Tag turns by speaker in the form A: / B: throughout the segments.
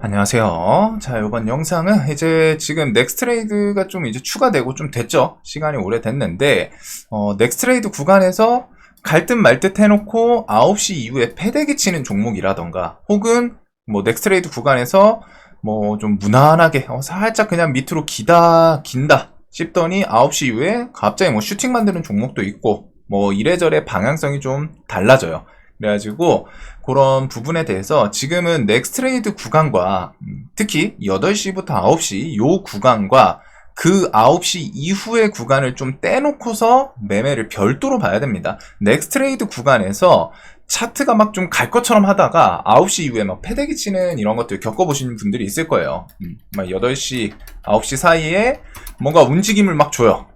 A: 안녕하세요. 자, 이번 영상은 이제 지금 넥스트레이드가 좀 이제 추가되고 좀 됐죠. 시간이 오래됐는데, 어, 넥스트레이드 구간에서 갈듯 말듯 해놓고 9시 이후에 패대기 치는 종목이라던가, 혹은 뭐 넥스트레이드 구간에서 뭐 좀 무난하게, 어, 살짝 그냥 밑으로 기다, 긴다 싶더니 9시 이후에 갑자기 뭐 슈팅 만드는 종목도 있고, 뭐 이래저래 방향성이 좀 달라져요. 그래가지고 그런 부분에 대해서 지금은 넥스트레이드 구간과 음, 특히 8시부터 9시 요 구간과 그 9시 이후의 구간을 좀 떼놓고서 매매를 별도로 봐야 됩니다. 넥스트레이드 구간에서 차트가 막 좀 갈 것처럼 하다가 9시 이후에 막 패대기 치는 이런 것들 겪어보시는 분들이 있을 거예요. 음, 막 8시, 9시 사이에 뭔가 움직임을 막 줘요.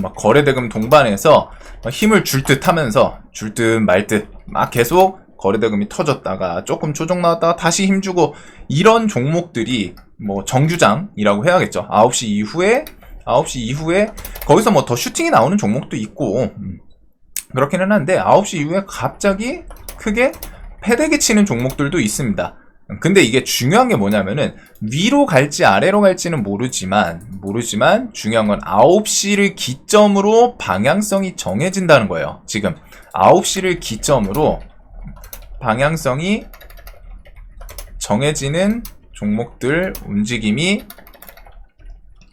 A: 막 거래대금 동반해서 막 힘을 줄 듯 하면서 줄 듯 말 듯 막 계속 거래대금이 터졌다가 조금 조정 나왔다가 다시 힘주고 이런 종목들이 뭐 정규장이라고 해야겠죠. 9시 이후에 9시 이후에 거기서 뭐 더 슈팅이 나오는 종목도 있고 음, 그렇기는 한데 9시 이후에 갑자기 크게 패대기 치는 종목들도 있습니다. 근데 이게 중요한 게 뭐냐면은 위로 갈지 아래로 갈지는 모르지만 모르지만 중요한 건 9시를 기점으로 방향성이 정해진다는 거예요. 지금 9시를 기점으로 방향성이 정해지는 종목들 움직임이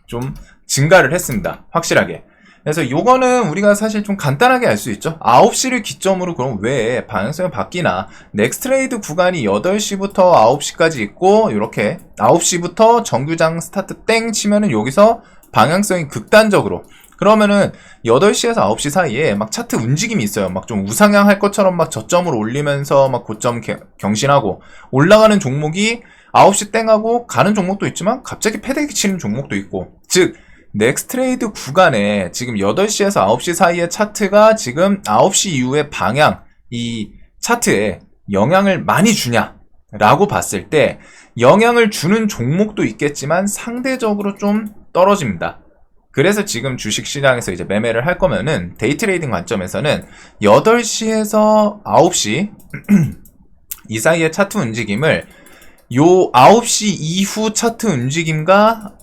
A: 좀 증가를 했습니다. 확실하게. 그래서 요거는 우리가 사실 좀 간단하게 알 수 있죠. 9시를 기점으로 그럼 왜 방향성이 바뀌나. 넥스트레이드 구간이 8시부터 9시까지 있고 이렇게 9시부터 정규장 스타트 땡 치면은 여기서 방향성이 극단적으로 그러면은 8시에서 9시 사이에 막 차트 움직임이 있어요. 막 좀 우상향 할 것처럼 막 저점을 올리면서 막 고점 개- 경신하고 올라가는 종목이 9시 땡하고 가는 종목도 있지만 갑자기 패대기 치는 종목도 있고 즉 넥스트레이드 구간에 지금 8시에서 9시 사이의 차트가 지금 9시 이후의 방향, 이 차트에 영향을 많이 주냐라고 봤을 때 영향을 주는 종목도 있겠지만 상대적으로 좀 떨어집니다. 그래서 지금 주식 시장에서 이제 매매를 할 거면은 데이 트레이딩 관점에서는 8시에서 9시 이 사이의 차트 움직임을 요 9시 이후 차트 움직임과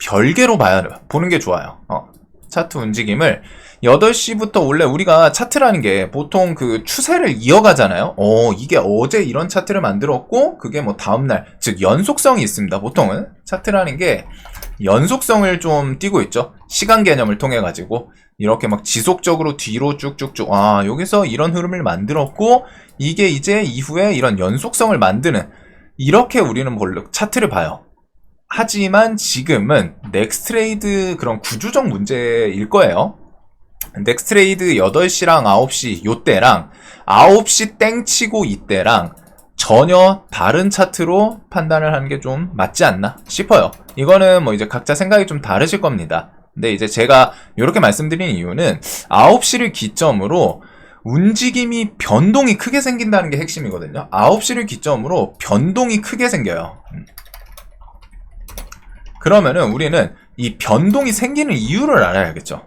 A: 별개로 봐야 보는 게 좋아요. 어, 차트 움직임을 8시부터 원래 우리가 차트라는 게 보통 그 추세를 이어가잖아요. 어, 이게 어제 이런 차트를 만들었고 그게 뭐 다음 날 즉 연속성이 있습니다. 보통은 차트라는 게 연속성을 좀 띄고 있죠. 시간 개념을 통해 가지고 이렇게 막 지속적으로 뒤로 쭉쭉쭉 아, 여기서 이런 흐름을 만들었고 이게 이제 이후에 이런 연속성을 만드는 이렇게 우리는 볼로 차트를 봐요. 하지만 지금은 넥스트레이드 그런 구조적 문제일 거예요. 넥스트레이드 8시랑 9시 요때랑 9시 땡치고 이때랑 전혀 다른 차트로 판단을 하는 게 좀 맞지 않나 싶어요. 이거는 뭐 이제 각자 생각이 좀 다르실 겁니다. 근데 이제 제가 이렇게 말씀드린 이유는 9시를 기점으로 움직임이 변동이 크게 생긴다는 게 핵심이거든요. 9시를 기점으로 변동이 크게 생겨요. 음. 그러면은 우리는 이 변동이 생기는 이유를 알아야겠죠.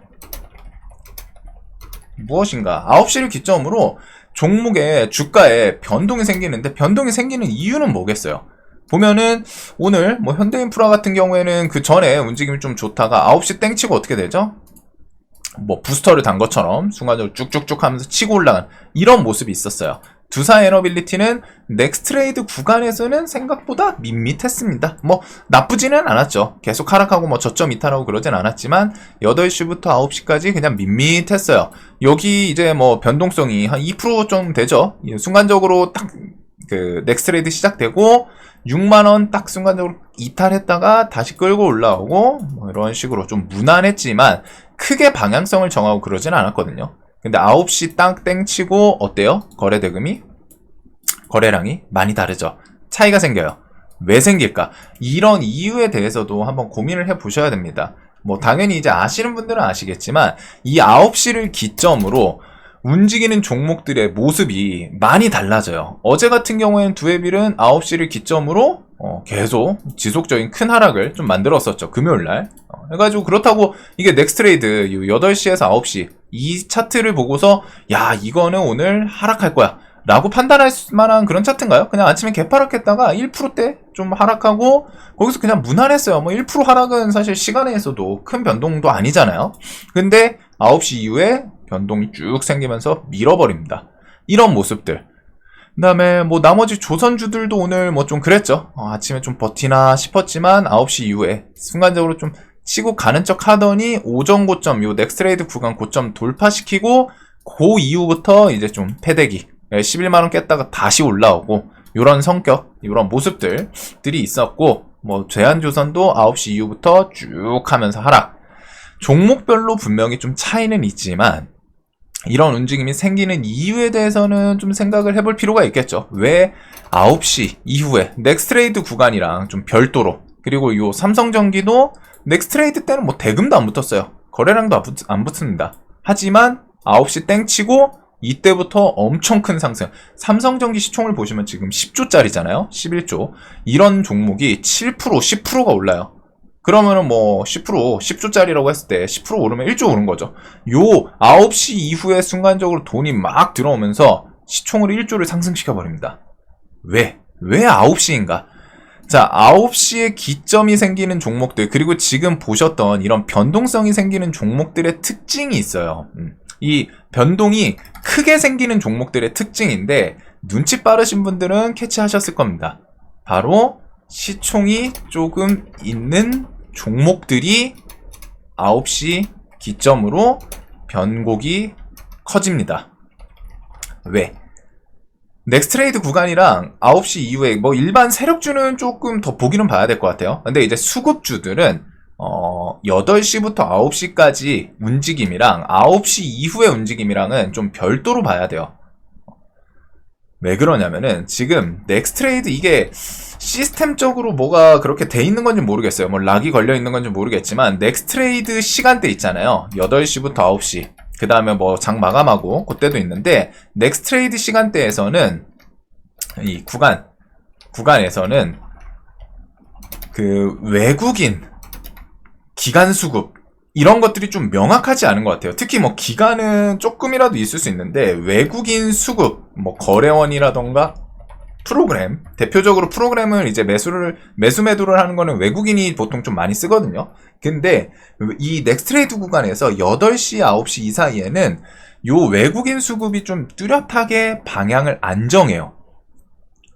A: 무엇인가? 9시를 기점으로 종목의 주가에 변동이 생기는데 변동이 생기는 이유는 뭐겠어요? 보면은 오늘 뭐 현대인프라 같은 경우에는 그 전에 움직임이 좀 좋다가 9시 땡치고 어떻게 되죠? 뭐 부스터를 단 것처럼 순간적으로 쭉쭉쭉 하면서 치고 올라간 이런 모습이 있었어요. 두사 에너빌리티는 넥스트레이드 구간에서는 생각보다 밋밋했습니다. 뭐 나쁘지는 않았죠. 계속 하락하고 뭐 저점 이탈하고 그러진 않았지만 8시부터 9시까지 그냥 밋밋했어요. 여기 이제 뭐 변동성이 한 2%좀 되죠. 예, 순간적으로 딱 그 넥스트레이드 시작되고 6만 원 딱 순간적으로 이탈했다가 다시 끌고 올라오고 뭐 이런 식으로 좀 무난했지만 크게 방향성을 정하고 그러진 않았거든요. 근데 9시 땅 땡 치고 어때요? 거래 대금이 거래량이 많이 다르죠. 차이가 생겨요. 왜 생길까? 이런 이유에 대해서도 한번 고민을 해 보셔야 됩니다. 뭐 당연히 이제 아시는 분들은 아시겠지만 이 9시를 기점으로 움직이는 종목들의 모습이 많이 달라져요. 어제 같은 경우에는 두에빌은 9시를 기점으로 어, 계속 지속적인 큰 하락을 좀 만들었었죠. 금요일 날. 어, 해가지고 그렇다고 이게 넥스트레이드 8시에서 9시 이 차트를 보고서 야 이거는 오늘 하락할 거야 라고 판단할 만한 그런 차트인가요? 그냥 아침에 개파락했다가 1%대 좀 하락하고 거기서 그냥 무난했어요. 뭐 1% 하락은 사실 시간에서도 큰 변동도 아니잖아요. 근데 9시 이후에 변동이 쭉 생기면서 밀어버립니다. 이런 모습들. 그 다음에 뭐 나머지 조선주들도 오늘 뭐 좀 그랬죠. 어, 아침에 좀 버티나 싶었지만 9시 이후에 순간적으로 좀 치고 가는 척 하더니 오전 고점, 요 넥스트레이드 구간 고점 돌파시키고 그 이후부터 이제 좀 패대기 11만 원 깼다가 다시 올라오고 요런 성격, 요런 모습들들이 있었고 뭐 제한조선도 9시 이후부터 쭉 하면서 하락 종목별로 분명히 좀 차이는 있지만 이런 움직임이 생기는 이유에 대해서는 좀 생각을 해볼 필요가 있겠죠. 왜 9시 이후에 넥스트레이드 구간이랑 좀 별도로 그리고 요 삼성전기도 넥스트레이드 때는 뭐 대금도 안 붙었어요. 거래량도 안, 붙, 안 붙습니다. 하지만 9시 땡치고 이때부터 엄청 큰 상승. 삼성전기 시총을 보시면 지금 10조짜리잖아요. 11조. 이런 종목이 7% 10%가 올라요. 그러면은 뭐 10% 10조짜리라고 했을 때 10% 오르면 1조 오른 거죠. 요 9시 이후에 순간적으로 돈이 막 들어오면서 시총을 1조를 상승시켜 버립니다. 왜? 왜 9시인가? 자, 9시에 기점이 생기는 종목들, 그리고 지금 보셨던 이런 변동성이 생기는 종목들의 특징이 있어요. 음. 이 변동이 크게 생기는 종목들의 특징인데, 눈치 빠르신 분들은 캐치하셨을 겁니다. 바로 시총이 조금 있는 종목들이 9시 기점으로 변곡이 커집니다. 왜? 넥스트레이드 구간이랑 9시 이후에 뭐 일반 세력주는 조금 더 보기는 봐야 될 것 같아요. 근데 이제 수급주들은 어 8시부터 9시까지 움직임이랑 9시 이후의 움직임이랑은 좀 별도로 봐야 돼요. 왜 그러냐면은 지금 넥스트레이드 이게 시스템적으로 뭐가 그렇게 돼 있는 건지 모르겠어요. 뭐 락이 걸려 있는 건지 모르겠지만 넥스트레이드 시간대 있잖아요. 8시부터 9시. 그 다음에 뭐 장 마감하고 그때도 있는데 넥스트레이드 시간대에서는 이 구간 구간에서는 그 외국인 기간 수급 이런 것들이 좀 명확하지 않은 것 같아요. 특히 뭐 기간은 조금이라도 있을 수 있는데 외국인 수급 뭐 거래원이라던가 프로그램 대표적으로 프로그램을 이제 매수를 매수 매도를 하는 거는 외국인이 보통 좀 많이 쓰거든요. 근데 이 넥스트레이드 구간에서 8시 9시 이 사이에는 요 외국인 수급이 좀 뚜렷하게 방향을 안정해요.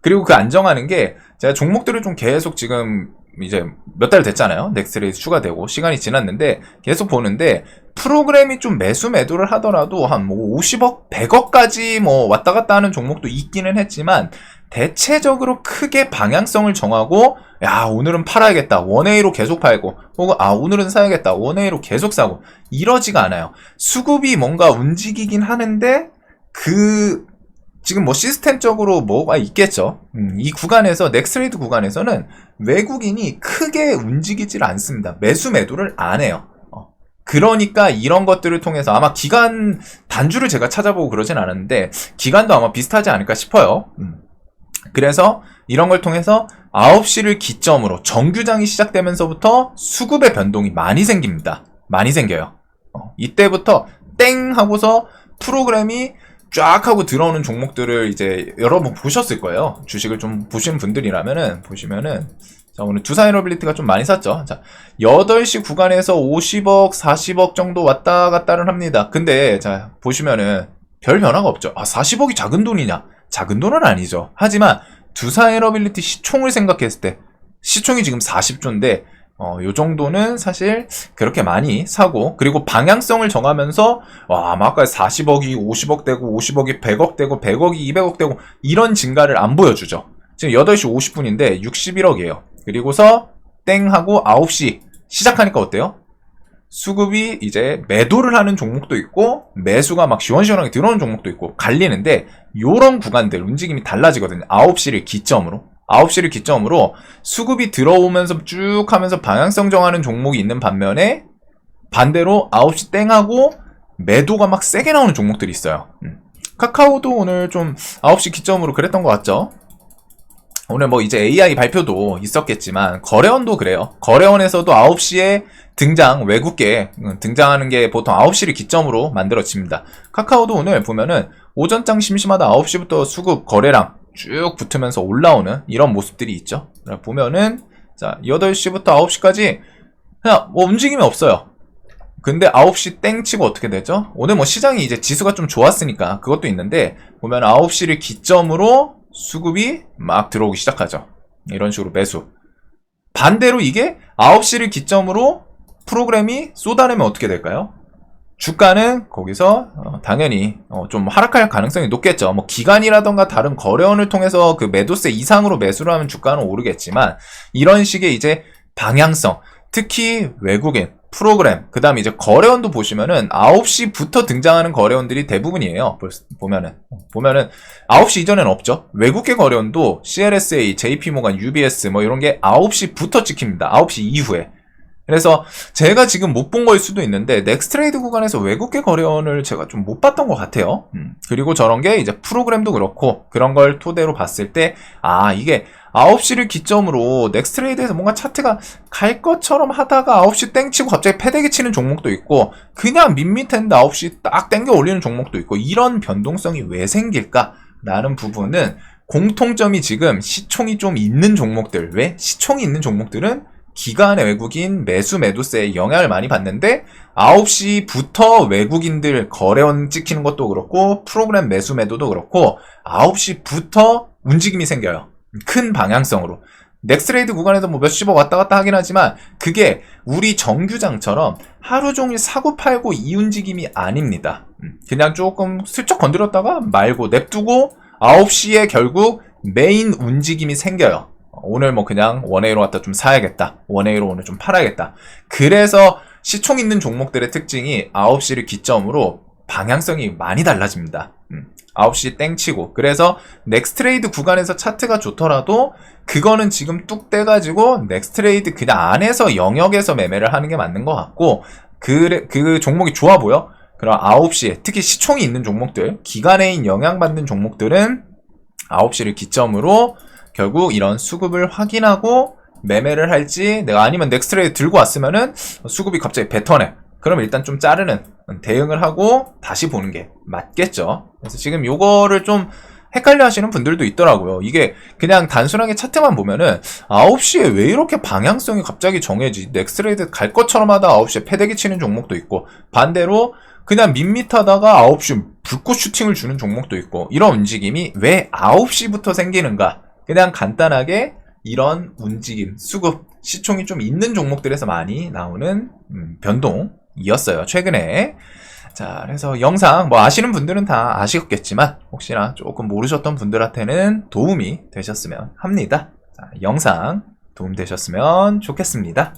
A: 그리고 그 안정하는 게 제가 종목들을 좀 계속 지금 이제 몇 달 됐잖아요. 넥스트레이드 추가되고 시간이 지났는데 계속 보는데 프로그램이 좀 매수 매도를 하더라도 한 뭐 50억, 100억까지 뭐 왔다 갔다 하는 종목도 있기는 했지만 대체적으로 크게 방향성을 정하고 야 오늘은 팔아야겠다. 원웨이로 계속 팔고 혹은 아 오늘은 사야겠다. 원웨이로 계속 사고. 이러지가 않아요. 수급이 뭔가 움직이긴 하는데 그 지금 뭐 시스템적으로 뭐가 있겠죠? 음, 이 구간에서 넥스트레이드 구간에서는 외국인이 크게 움직이질 않습니다. 매수 매도를 안 해요. 어. 그러니까 이런 것들을 통해서 아마 기간 단주를 제가 찾아보고 그러진 않았는데 기간도 아마 비슷하지 않을까 싶어요. 음. 그래서 이런 걸 통해서 9시를 기점으로 정규장이 시작되면서부터 수급의 변동이 많이 생깁니다. 많이 생겨요. 어, 이때부터 땡 하고서 프로그램이 쫙 하고 들어오는 종목들을 이제 여러분 보셨을 거예요. 주식을 좀 보신 분들이라면은 보시면은 자, 오늘 두산이러빌리티가 좀 많이 샀죠. 자, 8시 구간에서 50억, 40억 정도 왔다 갔다를 합니다. 근데, 자, 보시면은 별 변화가 없죠. 아, 40억이 작은 돈이냐? 작은 돈은 아니죠. 하지만 두산에러빌리티 시총을 생각했을 때 시총이 지금 40조인데 어, 요 정도는 사실 그렇게 많이 사고 그리고 방향성을 정하면서 와 아마 아까 40억이 50억 되고 50억이 100억 되고 100억이 200억 되고 이런 증가를 안 보여주죠. 지금 8시 50분인데 61억이에요. 그리고서 땡 하고 9시 시작하니까 어때요? 수급이 이제 매도를 하는 종목도 있고 매수가 막 시원시원하게 들어오는 종목도 있고 갈리는데 요런 구간들 움직임이 달라지거든요. 9시를 기점으로. 9시를 기점으로 수급이 들어오면서 쭉 하면서 방향성 정하는 종목이 있는 반면에 반대로 9시 땡하고 매도가 막 세게 나오는 종목들이 있어요. 음. 카카오도 오늘 좀 9시 기점으로 그랬던 것 같죠? 오늘 뭐 이제 AI 발표도 있었겠지만 거래원도 그래요. 거래원에서도 9시에 등장 외국계 음, 등장하는 게 보통 9시를 기점으로 만들어집니다. 카카오도 오늘 보면은 오전장 심심하다 9시부터 수급 거래량 쭉 붙으면서 올라오는 이런 모습들이 있죠. 보면은 자 8시부터 9시까지 그냥 뭐 움직임이 없어요. 근데 9시 땡 치고 어떻게 되죠? 오늘 뭐 시장이 이제 지수가 좀 좋았으니까 그것도 있는데 보면 9시를 기점으로 수급이 막 들어오기 시작하죠. 이런 식으로 매수. 반대로 이게 9시를 기점으로 프로그램이 쏟아내면 어떻게 될까요? 주가는 거기서 어, 당연히 어, 좀 하락할 가능성이 높겠죠. 뭐 기간이라던가 다른 거래원을 통해서 그 매도세 이상으로 매수를 하면 주가는 오르겠지만 이런 식의 이제 방향성, 특히 외국인 프로그램, 그 다음에 이제 거래원도 보시면은 9시부터 등장하는 거래원들이 대부분이에요. 보면은. 보면은 9시 이전에는 없죠. 외국계 거래원도 CLSA, JP모간, UBS 뭐 이런 게 9시부터 찍힙니다. 9시 이후에. 그래서 제가 지금 못 본 거일 수도 있는데 넥스트레이드 구간에서 외국계 거래원을 제가 좀 못 봤던 것 같아요. 음. 그리고 저런 게 이제 프로그램도 그렇고 그런 걸 토대로 봤을 때 아 이게 9시를 기점으로 넥스트레이드에서 뭔가 차트가 갈 것처럼 하다가 9시 땡치고 갑자기 패대기 치는 종목도 있고 그냥 밋밋한데 9시 딱 땡겨 올리는 종목도 있고 이런 변동성이 왜 생길까? 라는 부분은 공통점이 지금 시총이 좀 있는 종목들 왜? 시총이 있는 종목들은 기간의 외국인 매수 매도세에 영향을 많이 받는데 9시부터 외국인들 거래원 찍히는 것도 그렇고 프로그램 매수 매도도 그렇고 9시부터 움직임이 생겨요. 큰 방향성으로. 넥스레이드 구간에서 뭐 몇십억 왔다 갔다 하긴 하지만 그게 우리 정규장처럼 하루 종일 사고 팔고 이 움직임이 아닙니다. 음, 그냥 조금 슬쩍 건드렸다가 말고 냅두고 9시에 결국 메인 움직임이 생겨요. 오늘 뭐 그냥 원웨이로 갔다 좀 사야겠다. 원웨이로 오늘 좀 팔아야겠다. 그래서 시총 있는 종목들의 특징이 9시를 기점으로 방향성이 많이 달라집니다. 음, 9시 땡치고. 그래서 넥스트레이드 구간에서 차트가 좋더라도 그거는 지금 뚝 떼가지고 넥스트레이드 그냥 안에서 영역에서 매매를 하는 게 맞는 것 같고 그, 그 종목이 좋아 보여? 그럼 9시에 특히 시총이 있는 종목들, 기간에인 영향받는 종목들은 9시를 기점으로 결국 이런 수급을 확인하고 매매를 할지 내가 아니면 넥스트레이 들고 왔으면은 수급이 갑자기 뱉어내 그럼 일단 좀 자르는 대응을 하고 다시 보는 게 맞겠죠. 그래서 지금 요거를 좀 헷갈려 하시는 분들도 있더라고요. 이게 그냥 단순하게 차트만 보면은 9시에 왜 이렇게 방향성이 갑자기 정해지? 넥스트레이드 갈 것처럼 하다 9시에 패대기 치는 종목도 있고 반대로 그냥 밋밋하다가 9시 불꽃 슈팅을 주는 종목도 있고 이런 움직임이 왜 9시부터 생기는가? 그냥 간단하게 이런 움직임, 수급, 시총이 좀 있는 종목들에서 많이 나오는 음, 변동 이었어요. 최근에. 자, 그래서 영상 뭐 아시는 분들은 다 아시겠지만 혹시나 조금 모르셨던 분들한테는 도움이 되셨으면 합니다. 자, 영상 도움 되셨으면 좋겠습니다.